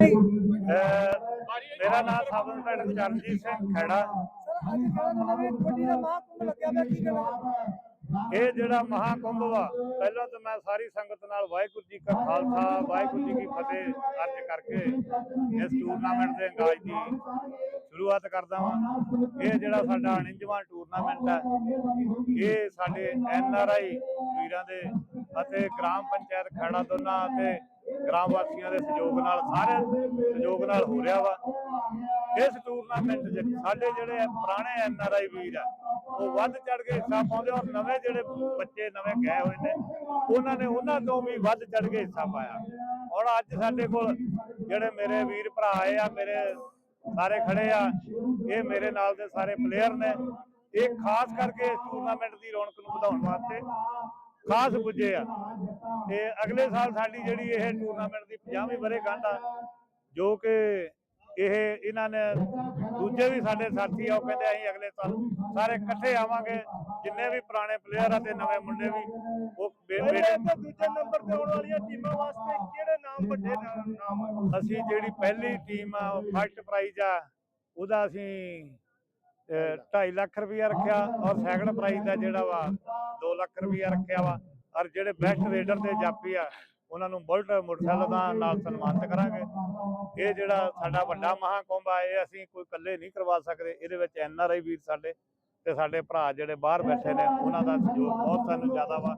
ਮੇਰਾ ਨਾਮ sub inspector Charanjit Singh Khaira. ਇਹ ਜਿਹੜਾ ਮਹਾਕੁੰਭ ਵਾ ਪਹਿਲਾਂ ਤਾਂ ਮੈਂ ਸਾਰੀ ਸੰਗਤ ਨਾਲ ਵਾਹਿਗੁਰੂ ਜੀ ਕਾ ਖਾਲਸਾ ਵਾਹਿਗੁਰੂ ਜੀ ਕੀ ਫਤਿਹ ਅਰਜ ਕਰਕੇ ਇਸ ਟੂਰਨਾਮੈਂਟ ਦੇ ਅੰਗਾਜ ਦੀ ਸ਼ੁਰੂਆਤ ਕਰਦਾ ਵਾਂ। ਇਹ ਜਿਹੜਾ ਸਾਡਾ ਅਣਿੰਜਵਾਂ ਟੂਰਨਾਮੈਂਟ ਹੈ ਇਹ ਸਾਡੇ ਐਨ ਆਰ ਆਈ ਵੀਰਾਂ ਦੇ ਅਤੇ ਗ੍ਰਾਮ ਪੰਚਾਇਤ ਖੈੜਾ ਦੋਨਾਂ ਅਤੇ ਗ੍ਰਾਮ ਵਾਸੀਆਂ ਦੇ ਸਹਿਯੋਗ ਨਾਲ, ਸਾਰੇ ਸਹਿਯੋਗ ਨਾਲ ਹੋ ਰਿਹਾ ਵਾ। ਇਸ ਟੂਰਨਾਮੈਂਟ 'ਚ ਸਾਡੇ ਜਿਹੜੇ ਪੁਰਾਣੇ ਐਨ ਆਰ ਆਈ ਵੀਰ ਆ, ਉਹ ਵੱਧ ਚੜ ਕੇ ਹਿੱਸਾ ਪਾਉਂਦੇ ਔਰ ਨਵੇਂ ਜਿਹੜੇ ਬੱਚੇ ਨਵੇਂ ਗਏ ਹੋਏ ਨੇ, ਉਹਨਾਂ ਨੇ ਉਹਨਾਂ ਤੋਂ ਵੀ ਵੱਧ ਚੜ ਕੇ ਹਿੱਸਾ ਪਾਇਆ। ਔਰ ਅੱਜ ਸਾਡੇ ਕੋਲ ਜਿਹੜੇ ਮੇਰੇ ਵੀਰ ਭਰਾ ਆਏ ਆ, ਮੇਰੇ ਸਾਰੇ ਖੜੇ ਆ, ਇਹ ਮੇਰੇ ਨਾਲ ਦੇ ਸਾਰੇ ਪਲੇਅਰ ਨੇ। ਇਹ ਖਾਸ ਕਰਕੇ ਇਸ ਟੂਰਨਾਮੈਂਟ ਦੀ ਰੌਣਕ ਨੂੰ ਵਧਾਉਣ ਵਾਸਤੇ ਖਾਸ ਪੁੱਜੇ ਆ। ਤੇ ਅਗਲੇ ਸਾਲ ਸਾਡੀ ਜਿਹੜੀ ਇਹ ਟੂਰਨਾਮੈਂਟ ਦੀ 50ਵੀਂ ਵਰ੍ਹੇਗੰਢ ਆ ਜੋ ਕਿ ਇਹ ਇਹਨਾਂ ਨੇ ਦੂਜੇ ਵੀ ਸਾਡੇ ਸਾਥੀ ਆ ਉਹ ਕਹਿੰਦੇ ਅਸੀਂ ਅਗਲੇ ਸਾਲ ਸਾਰੇ ਇਕੱਠੇ ਆਵਾਂਗੇ। ਜਿੰਨੇ ਵੀ ਪੁਰਾਣੇ ਪਲੇਅਰ ਆ ਤੇ ਨਵੇਂ ਮੁੰਡੇ ਵੀ ਉਹ ਬੇ- ਪਹਿਲੇ ਬੇਟੇ ਤੇ ਦੂਜੇ ਨੰਬਰ ਤੇ ਆਉਣ ਵਾਲੀਆਂ ਟੀਮਾਂ ਵਾਸਤੇ ਕਿਹੜੇ ਨਾਮ ਵੱਡੇ ਨਾ- ਨਾਮ? ਆ? ਅਸੀਂ ਜਿਹੜੀ ਪਹਿਲੀ ਟੀਮ ਆ ਫਸਟ ਪ੍ਰਾਈਜ਼ ਆ ਉਹਦਾ ਅਸੀਂ 2.5 ਲੱਖ ਰੁਪਇਆ ਰੱਖਿਆ ਔਰ ਸੈਕੰਡ ਪ੍ਰਾਈਜ਼ ਦਾ ਜਿਹੜਾ ਵਾ 2 ਲੱਖ ਰੁਪਇਆ ਰੱਖਿਆ ਵਾ। ਔਰ ਜਿਹੜੇ ਬੈਸਟ ਰੇਡਰ ਤੇ ਜਾਪੀ ਆ, ਉਹਨਾਂ ਨੂੰ ਬੁਲਟ ਮੋਟਰਸਾਈਕਲ ਦਾ ਨਾਲ ਸਨਮਾਨਿਤ ਕਰਾਂਗੇ। ਇਹ ਜਿਹੜਾ ਸਾਡਾ ਵੱਡਾ ਮਹਾਕੁੰਭ ਆ, ਇਹ ਅਸੀਂ ਕੋਈ ਇਕੱਲੇ ਨਹੀਂ ਕਰਵਾ ਸਕਦੇ। ਇਹਦੇ ਵਿੱਚ ਐਨ ਆਰ ਆਈ ਵੀਰ ਸਾਡੇ ਤੇ ਸਾਡੇ ਭਰਾ ਜਿਹੜੇ ਬਾਹਰ ਬੈਠੇ ਨੇ, ਉਹਨਾਂ ਦਾ ਸਹਿਯੋਗ ਬਹੁਤ ਸਾਨੂੰ ਜ਼ਿਆਦਾ ਵਾ।